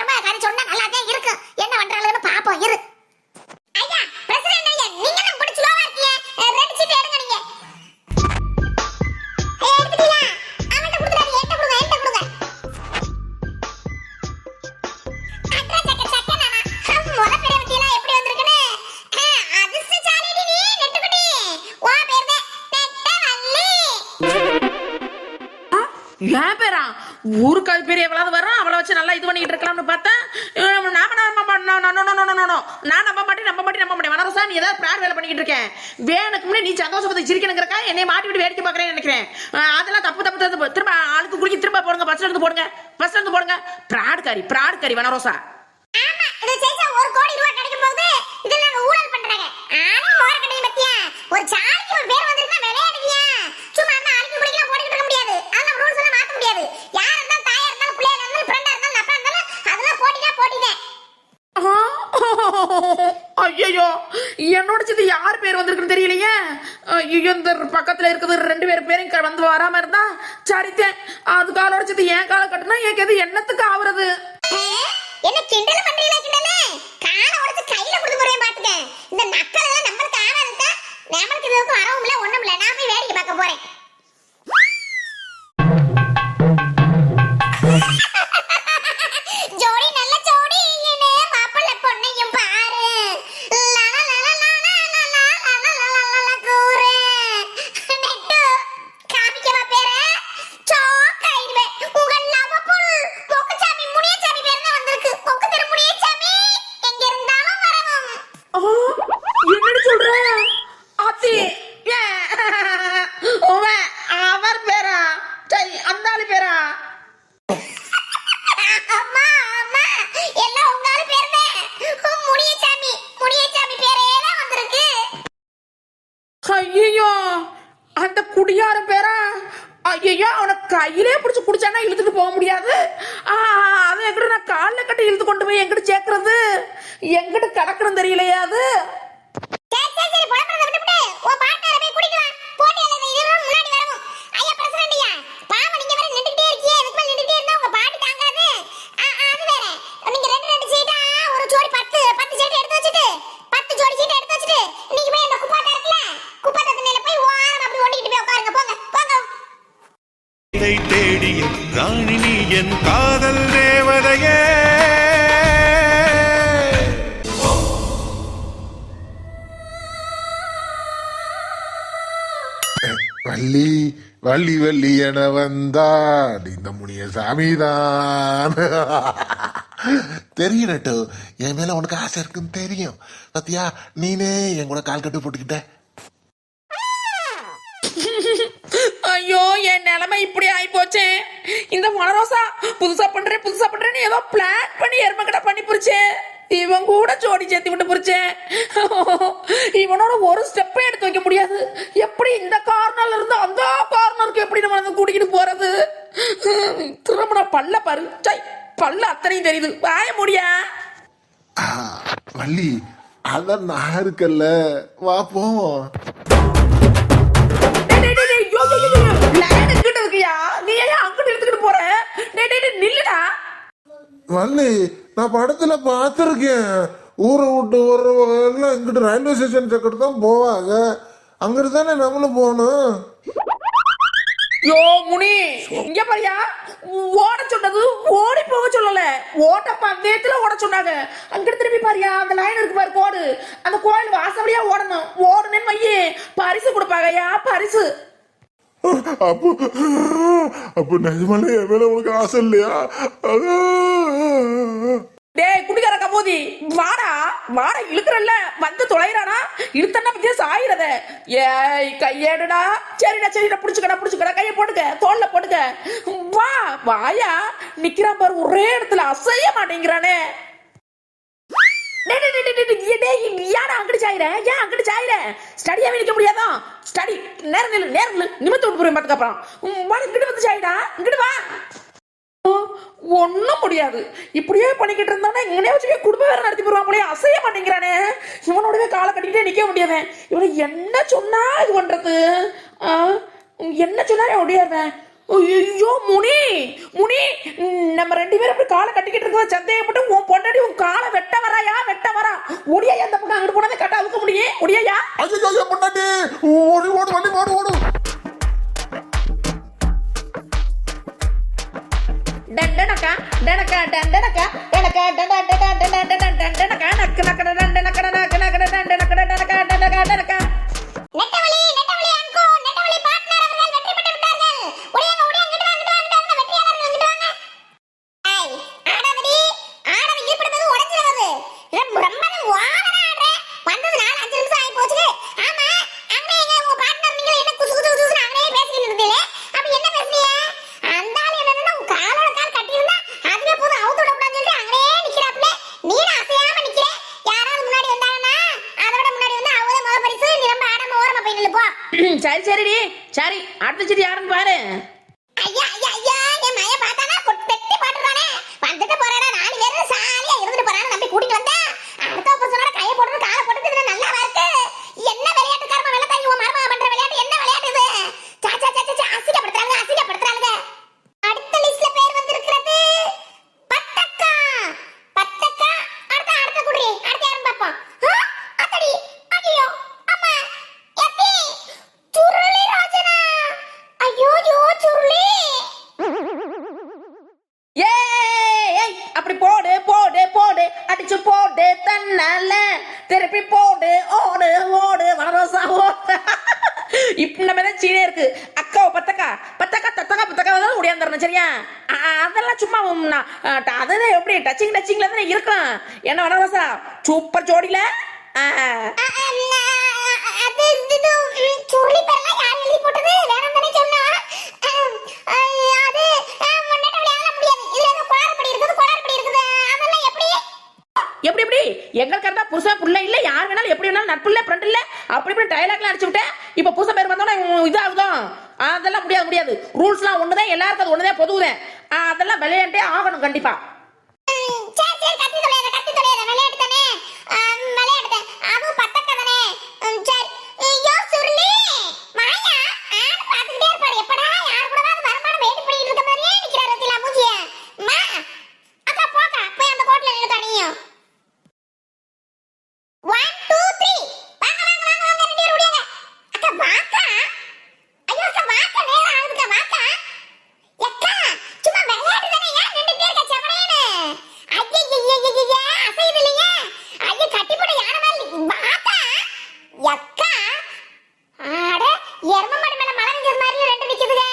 மருமக கதை சொன்ன ஊருக்கால் எவ்வளவு வரும் அவளை வச்சு நல்லா இது பண்ணிட்டு இருக்கலாம்னு பார்த்தேன் நாம நான் நம்ப மாட்டேன் நம்ப மாட்டேன் நம்ப மாட்டேன் வனரசா நீ ஏதாவது பிராட் வேலை பண்ணிக்கிட்டு இருக்கேன் வேணுக்கு முன்னாடி நீ சந்தோஷப்பட்டு சிரிக்கணுங்கிறக்கா என்னை மாட்டி விட்டு வேடிக்கை பார்க்கறேன்னு நினைக்கிறேன் அதெல்லாம் தப்பு தப்பு தப்பு திரும்ப ஆளுக்கு குடிக்க திரும்ப போடுங்க பஸ்ல இருந்து போடுங்க பஸ்ல இருந்து போடுங்க பிராடுக்காரி கறி வனரோசா கறி வனரோசா ஒரு கோடி ரூபாய் கிடைக்கும் போது இதுல நாங்க ஊழல் பண்றாங்க. ஆனா மோரக்கட்டையை பத்தியா? ஒரு சாதிக்கு ஒரு பேர் வந்திருக்குன்னா விளையாடுவியா? சும்மா அந்த அடிக்கு முடிக்கலாம் போட்டுக்கிட்டு இருக்க முடியாது. அதெல்லாம் rules எல்லாம் மாத்த முடியாது. யாரா இருந்தாலும், தாயா இருந்தாலும், பிள்ளையா இருந்தாலும், friend ஆ இருந்தாலும், நட்பா இருந்தாலும், அதெல்லாம் போட்டினா போட்டிதான். ஐயோ என்னோட சித்து யார் பேர் வந்திருக்குன்னு தெரியலையே ஐயோ இந்த பக்கத்துல இருக்குது ரெண்டு பேர் பேரும் வந்து வராம இருந்தா சரித்தேன் அது காலோட சித்து என் கால கட்டினா எனக்கு எது என்னத்துக்கு ஆகுறது என்ன கிண்டல் பண்றீங்களா கிண்டலே காலை உடைச்சு கையில கொடுத்து போறேன் பாத்துக்க. இந்த நக்கல் எல்லாம் நம்மளுக்கு ஆகாதுக்கா. நம்மளுக்கு இதுக்கு வரவும் இல்ல, ஒண்ணும் இல்ல. நான் போய் வேடிக்கை பார்க்க போறேன் வள்ளி வள்ளி வள்ளி என வந்தாட் இந்த முனிய சாமிதான். தெரியும் நட்டு என் மேல உனக்கு ஆசை இருக்குன்னு தெரியும். சத்தியா நீனே என் கூட கால் கட்டு போட்டுக்கிட்ட. ஐயோ என் நிலைமை இப்படி ஆயி போச்சே இந்த மனரோசா புதுசா பண்றேன் புதுசா பண்றேன்னு ஏதோ பிளான் பண்ணி எருமக்கடை பண்ணி புரிச்சேன் இவன் கூட ஜோடி சேர்த்து விட்டு புரிச்சேன் இவனோட ஒரு ஸ்டெப்பே எடுத்து வைக்க முடியாது எப்படி இந்த கார்னர்ல இருந்து அந்த கார்னருக்கு எப்படி நம்ம வந்து கூட்டிக்கிட்டு போறது திருமண பல்ல பாரு சை பல்ல அத்தனையும் தெரியுது வாய முடியா வள்ளி அதான் நான் இருக்கல்ல வா போவோம் நீ ஏன் அங்கிட்டு எடுத்துக்கிட்டு போற நில்லுடா வள்ளி நான் படத்துல பார்த்துருக்கேன். ஊரை விட்டு வர்றவங்க இங்கிட்டு ரயில்வே ஸ்டேஷன் சக்கட்டு தான் போவாங்க. அங்கிட்டு தானே நம்மளும் போகணும். யோ முனி இங்க பாரியா. ஓட சொன்னது ஓடி போக சொல்லல. ஓட்ட பந்தயத்துல ஓட சொன்னாங்க. அங்கிட்டு திரும்பி பாரியா அந்த லைன் இருக்கு பாரு கோடு. அந்த கோயில் வாசப்படியா ஓடணும். ஓடுனேன்னு மையே பரிசு கொடுப்பாங்கய்யா பரிசு. அப்போ அப்போ நிஜமாலே என் மேல உனக்கு ஆசை இல்லையா? டேய் குடிகார கபூதி வாடா வாடா இழுக்கிறல்ல வந்து தொலைறானா? இழுத்தன்னா பத்தியே சாயிரத ஏய் கையேடுடா. சரிடா சரிடா புடிச்சுக்கடா புடிச்சுக்கடா கையை போட்டுக்க தோல்ல போட்டுக்க. வா வாயா நிக்கிறான் பாரு ஒரே இடத்துல அசைய மாட்டேங்கிறானே. டேய், டேய், டேய், டேய், டேய், ஏன்டா அங்கிட்டு சாயிர ஏன் அங்கிட்டு சாயிர ஸ்டடியாவே நிக்க முடியாதா? ஸ்டடி நேரம் நில்லு நேரம் நில்லு. நிமித்து விட்டு போறேன் பாத்துக்க அப்புறம். வா இங்கிட்டு வந்து சாயிடா. இங்கிட்டு வா. ஒன்றும் முடியாது. இப்படியே பண்ணிக்கிட்டு இருந்தானே இங்கனே வச்சு குடும்பம் வேற நடத்தி போடுவான் போலயே அசைய மாட்டேங்கிறானே. இவனோடவே காலை கட்டிக்கிட்டே நிற்க முடியாதேன் இவனை என்ன சொன்னா இது பண்ணுறது ஆ, என்ன சொன்னா முடியாதேன் ஐயோ முனி முனி நம்ம ரெண்டு பேரும் அப்படி காலை கட்டிக்கிட்டு இருக்கிறத சந்தேகப்பட்டு உன் பொண்டாடி உன் காலை வெட்ட வராயா? வெட்ட வரா? ஒடியா அந்த பக்கம் அங்கிட்டு போனதை கட்ட அவுக்க முடியும் ஒடியா ஐயோ பொண்டாட்டி ஓடி ஓடு வண்டி ஓடு ஓடு. டண்டனக்கா டனக்கா டண்டனக்கா டனக்கா டட சீனே இருக்கு. அக்காவை பத்தக்கா. பத்தக்கா தத்தக்கா பத்தக்கா தான் முடியாந்துடணும் சரியா? அதெல்லாம் சும்மா உம், அதுதான் எப்படி டச்சிங் டச்சிங்ல தானே இருக்கும். என்ன வனரோசா சூப்பர் ஜோடியில? ஆ, அ- அ- நா- அது இது ம், சுருளி பேர்லாம் யார் எழுதி போட்டது வேணாம் தானே சொன்னா அம், ஐ- அது அ, முன்னாடி அப்படி ஆள முடியாது இதுல ஏதோ குளாறுபடி இருக்குது குளாறுபடி இருக்குது அதெல்லாம் எப்படி எப்படி எப்படி? எங்களுக்கு இருந்தா புருஷா புள்ள இல்ல யார் வேணாலும் எப்படி வேணாலும் நட்பு இல்ல ஃப்ரெண்ட் இல்ல. அப்படி இப்படி டயலாக்லாம் அடிச்சு விட்டேன் இப்ப புருஷ பேர் வந்தோட இதாகுதோ? அதெல்லாம் முடியாது முடியாது. ரூல்ஸ்லாம் ஒண்ணுதான் எல்லாருக்கும் அது ஒண்ணுதான் பொதுவுதான். அதெல்லாம் விளையாண்டே ஆகணும் கண்டிப்பா ம், சரி சரி கத்தி தொலையாத கத்தி தொலையாத விளையாட்டு தானே அம், விளையாட்டு தான் அதுவும் பத்தக்க தானே ம், சரி ஐயோ சுருளி மாயா ஆடு பார்த்துக்கிட்டே இருப்பாரு எப்படா யார் கூடவாது வருமானம் வெயிட் பண்ணிட்டு இருக்க மாதிரியே நிக்கிறாரு ரத்திலா மூஞ்சிய மா அக்கா போக்கா போய் அந்த கோட்ல நின்னுக்கா நீயும் ஒன் டூ த்ரீ வாங்க வாங்க வாங்க வாங்க ரெண்டு பேரும் ஓடியாங்க அக்கா வாக்கா ஐயோ அக்கா வாக்கா நேரம் ஆகுதுக்கா வாக்கா எக்கா சும்மா விளையாட்டு தானே ஏன் நின்னுட்டே இருக்க செவனேன்னு ஐயய்யய்யய்யய்ய அசையுது இல்லையே ஐய கட்டி போட யானை மேல வாக்கா எக்கா ஆட எரும மாடு மேல மழை நிக்கிறது மாதிரி ரெண்டு நிக்குதுங்க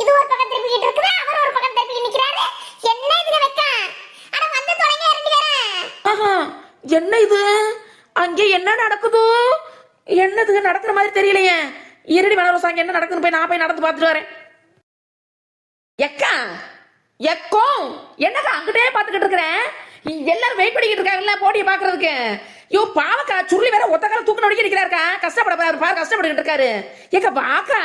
இது ஒரு பக்கம் திருப்பிக்கிட்டு இருக்குது அவர் ஒரு பக்கம் திருப்பி நிக்கிறாரு என்ன இதுல வைக்கா அட வந்து தொடங்க ரெண்டு பேரும் ஆஹா என்ன இது அங்கே என்ன நடக்குதோ? என்னது? நடக்கிற மாதிரி தெரியலையே. இருடி மலரோசா அங்க என்ன நடக்குதுன்னு போய் நான் போய் நடந்து பார்த்துட்டு வரேன். எக்கா? எக்கோ? என்னக்கா அங்கிட்டே பார்த்துக்கிட்டு இருக்கிறேன் எல்லாரும் வெயிட் பண்ணிக்கிட்டு இருக்காங்கல்ல போட்டியை பாக்குறதுக்கு ஐயோ பாவக்கா சுருளி வேற ஒத்த கால தூக்கு நொடிக்க நிக்கிறாருக்கா. கஷ்டப்பட பாரு பாரு கஷ்டப்பட்டுக்கிட்டு இருக்காரு. ஏக்கா பாக்கா.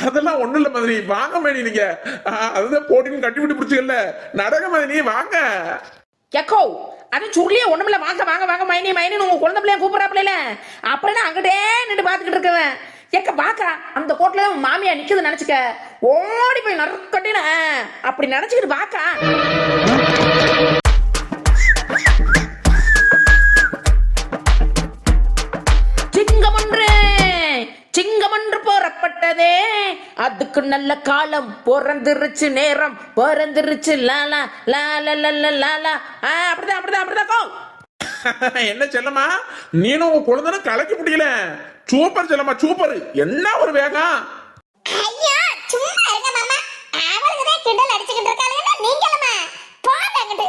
அதெல்லாம் ஒண்ணும் இல்ல மாதிரி. வாங்க மதினி நீங்க. அதுதான் போட்டின்னு கட்டி விட்டு பிடிச்சிக்கல. நடக மதினி வாங்க. எக்கோ அது சுருளியே ஒண்ணுமில்ல வாங்க வாங்க வாங்க மைனி மைனி உங்க குழந்தை பிள்ளைய கூப்பிடறாப்ல அப்படின்னா அங்கிட்டே நின்று பார்த்துக்கிட்டு இருக்கவன். எக்க பாக்கா அந்த கோட்ல தான் மாமியா நிக்குது நினைச்சுக்க. ஓடி போய் நறுக்கட்டின. அப்படி நினைச்சுக்கிட்டு பாக்கா போறப்பட்டதே அதுக்கு நல்ல காலம். பிறந்துருச்சு நேரம். பிறந்துருச்சு லாலா லாலா லாலா லாலா ஆ அப்படிதான் அப்படிதான் அப்படிதான். கோ. என்ன செல்லம்மா? நீனும் உன் குழந்தை கலக்கி முடியல சூப்பர் செல்லம்மா சூப்பர். என்ன ஒரு வேகம்? ஐயா சும்மா இருங்க மாமா. அவளுக்கு தான் கிண்டல் அடிச்சுக்கிட்டு இருக்காளுங்க நீங்களுமா? போங்க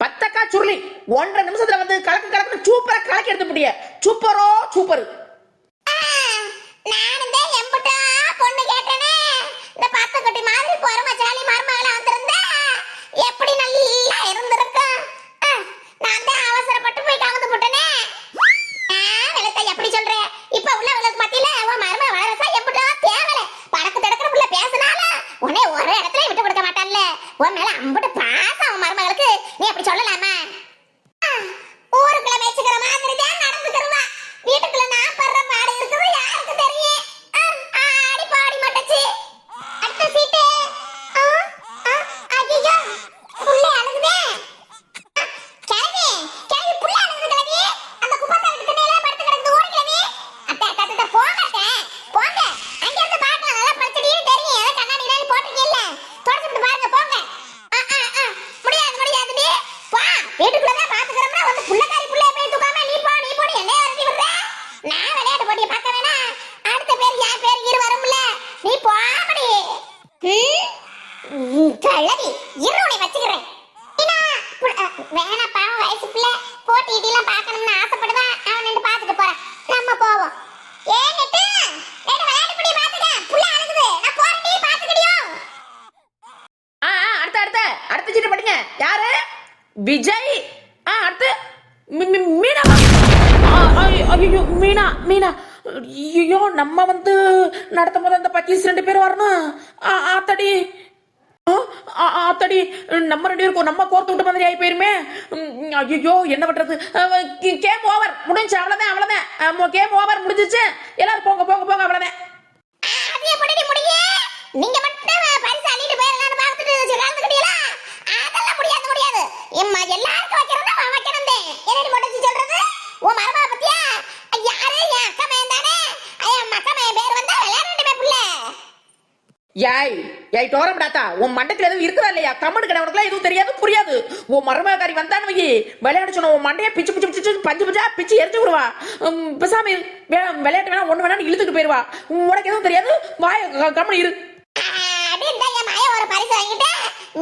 பத்தக்கா சுருளி ஒன்றரை நிமிஷத்துல வந்து கலக்கு கலக்கு சூப்பரா கலக்கி எடுத்து முடிய சூப்பரோ சூப்பர் ஆ, நானும் தான் எம்புட்டா பொண்ணு கேட்டேனே இந்த பத்து குட்டி மாதிரி பொறுமச்சாலி மருமகள வந்திருந்தா எப்படி நல்லா இருந்திருக்கும் ஆ, நான் தான் அவசரப்பட்டு போய் கவுந்து போட்டேனே வெளத்த எப்படி சொல்ற இப்ப உள்ளவங்களுக்கு மத்தியில உன் மருமக வளரசா எம்புட்டா தேவல படக்கு தடக்கிற புள்ள பேசினால உன்னை ஒரு இடத்துல விட்டு கொடுக்க மாட்டான்ல உன் மேல அம்புட்டு பாசம் உன் மருமகளுக்கு நீ அப்படி சொல்லலாமா ஆ, ஊருக்குள்ள மேய்ச்சிக்கிற மாதிரி தான் நடந்துக்கிறவா வீட்டுக்குள்ள நான் படுற பாடு இருக்குது யாருக்கு தெரியும் ஆ, ஆடி பாடி மாட்டச்சு அடுத்த சீட்டு ஆ, ஆ, ஐயையோ, புள்ள அழுகுதே. ஆ, கிழவி, கிழவி, புள்ள அழுகுது கிழவி. அந்த குப்பத்தாருக்கு திண்ணையில படுத்து கிடக்குது, ஓடு கிழவி. அத்தை, அத்தை, அத்தை, போங்க அத்தை, போங்க. அங்க இருந்து பார்க்கலாம், நல்லா படுத்துட்டீங்கன்னு தெரியும். ஏதோ கண்ணாடி கிண்ணாடி போட்டிருக்கீல்ல. தொடச்சு விட்டு பாருங்க, போங்க. ஆ, ஆ, ஆ, முடியாது, முடியாதுடி. வா, வீட்டுக்குள்ளதான் பாத்துக்கறோம்னா வந்து புள்ளக்காரி புள்ளைய போய் தூக்காம நீ போ, நீ போன்னு என்னைய விரட்டி விடுற? நான் விளையாட்டு போட்டியை பார்க்க வேணா அடுத்த பேர் என் பேர் இரு வரும்ல. நீ போடி. கழவி ம், இரு உன்னை வச்சுக்கிறேன். இனா, பாவம் வயசு பிள்ளை. போட்டி கீட்டிலாம் பார்க்கணும்னு ஆசைப்படுவான். அவன் நின்று பார்த்துட்டு போறான். நம்ம போவோம். ஏன் நெட்டு, நெட்டு விளையாட்டு போட்டியை பார்த்துக்க. புள்ள அழுகுது. நான் போறேன்டி, பார்த்துக்கிடியோ? ஆ, அடுத்த அடுத்த அடுத்த சீட்டு படிங்க யாரு விஜய் ஆ அடுத்து மி- மீனா. ஐயோ மீனா மீனா. ஐயோ நம்ம வந்து நடத்தும் போது அந்த பச்சீஸ் ரெண்டு பேர் வரணும். ஆ, ஆத்தடி. ஆ, ஆ, ஆத்தடி நம்ம ரெண்டு பேருக்கும் நம்ம கோர்த்து விட்ட மாதிரி ஆகி போயிருமே. ஐயோ என்ன பண்றது? கேம் ஓவர் முடிஞ்சு அவ்வளவுதான் அவ்வளவுதான். கேம் ஓவர் முடிஞ்சிச்சு. எல்லாரும் போங்க போங்க போங்க அவ்வளவுதான். நீங்க மட்டும் பரிசு அள்ளிட்டு போயிருக்கான்னு பார்த்துட்டு உட்கார்ந்துக்கிட்டீங்களா? அதெல்லாம் முடியாது, முடியாது. எம்மா, எல்லாருக்கும் வைக்கிறதா அவன் வைக்கணும்தே. என்னடி மொட்டச்சி சொல்றது? உன் மருமக பத்தியா? யாரு? என் அக்கா மகன் தானே? என் அக்கா மகன் பேர் வந்தா விளையாடட்டுமே புள்ள. யாய் யாய் டோரம்டாத்தா உன் மண்டத்துல எதுவும் இருக்குதா இல்லையா கம்மனு கிடவனுக்குலாம் எதுவும் தெரியாது புரியாது உன் மருமகாரி வந்தான்னு வை விளையாட சொன்ன உன் மண்டையை பிச்சு பிச்சு பிச்சு பிச்சு, பஞ்சு பஞ்சா பிச்சு எரிஞ்சு விடுவா உம், பேசாம விளையாட்டு வேணா ஒண்ணு வேணாம் இழுத்துட்டு போயிருவா உனக்கு எதுவும் தெரியாது வாய கம்முனு இரு ஒரு பரிசு வாங்கிட்டு,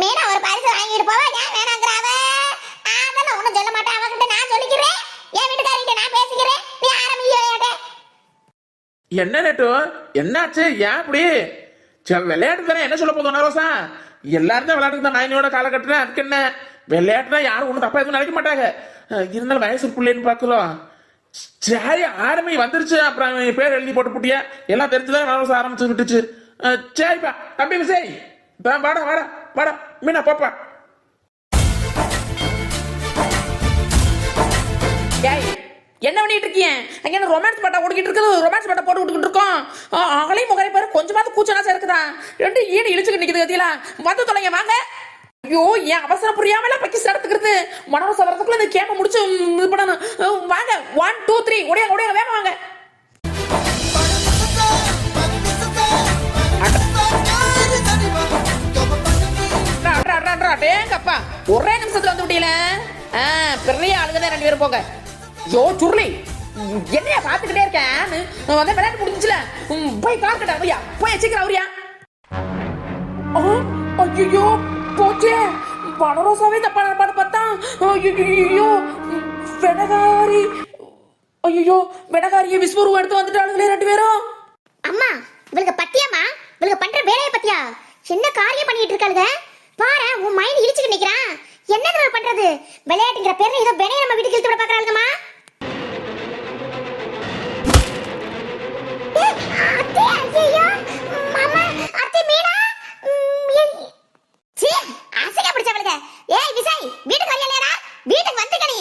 மீனா ஒரு பரிசு வாங்கிட்டு போவா. ஏன் வேணாங்கிற அவ? அதெல்லாம் ஒண்ணும் சொல்ல மாட்டா. அவகிட்ட நான் சொல்லிக்கிறேன். என் வீட்டுக்காரிகிட்ட நான் பேசிக்கிறேன். நீ ஆரம்பி விளையாட்டு. என்ன நெட்டு என்னாச்சு ஏன் இப்படி சரி விளையாட்டு தானே என்ன சொல்ல போதும் நரோசா எல்லாரும் தான் விளையாட்டு தான் நைனியோட காலகட்டத்தில் அதுக்கு என்ன? விளையாட்டுனா யாரும் ஒன்றும் தப்பா எதுவும் நினைக்க மாட்டாங்க. இருந்தாலும் வயசு பிள்ளைன்னு பார்க்குறோம் சரி ஆரம்பி வந்துருச்சு. அப்புறம் என் பேர் எழுதி போட்டு புட்டியா? எல்லாம் தெரிஞ்சுதான் நரோசா ஆரம்பிச்சு விட்டுச்சு. சரிப்பா தம்பி விசை வாடா வாடா வாடா. மீனா பாப்பா. என்ன பண்ணிட்டு இருக்கீங்க? அங்கே என்ன ரொமான்ஸ் பாட்டா ஓடிக்கிட்டு இருக்குது? ரொமான்ஸ் பாட்டா போட்டு விட்டுக்கிட்டு இருக்கோம். அவளையும் முகரை பாரு. கொஞ்சமாவது கூச்சனாசா சேர்க்குதா? ரெண்டு ஈடு இழுச்சுக்கிட்டு நிற்கிது கத்தியில. வந்து தொலைங்க வாங்க. ஐயோ ஏன் அவசரம் புரியாமல பக்கிஸ் நடத்துக்கிறது? மனோரச வரதுக்குள்ள இந்த கேம முடிச்சு இது பண்ணணும். வாங்க. ஒன் டூ த்ரீ உடைய ஒடியாங்க வேக வாங்க. டேங்கப்பா. ஒரே நிமிஷத்துல வந்து விட்டீங்களே. ஆ, பெரிய ஆளுங்க ரெண்டு பேரும் போங்க. யோ சுருளி ம், என்னையா பாத்துக்கிட்டே இருக்கேன் நான் வந்து விளையாட்டு முடிஞ்சுல போய் கார் கட்ட ஐயா. போய் சீக்கிரம் அவரியா ஐயோ. போச்சே. வனரோசாவே தப்பா நடப்பான்னு பார்த்தா ஐயோ வெடகாரி. ஐயோ வெடகாரிய விஸ்வரூபம் எடுத்து வந்துட்டாளுங்களே ரெண்டு பேரும். அம்மா இவளுக்கு பத்தியாமா இவளுக்கு பண்ற வேலையை பத்தியா? என்ன காரியம் பண்ணிட்டு இருக்காளுங்க? பாரு உன் மைண்ட் இடிச்சுட்டு நிக்கிறான். என்ன பண்றது? விளையாட்டுங்கிற பேர்ல ஏதோ வேலையை நம்ம வீட்டுக்கு இழுத்து விட பாக்குறாளுங்கம்மா வீட்டுக்கு வரலையாடா வீட்டுக்கு வந்துக்கணி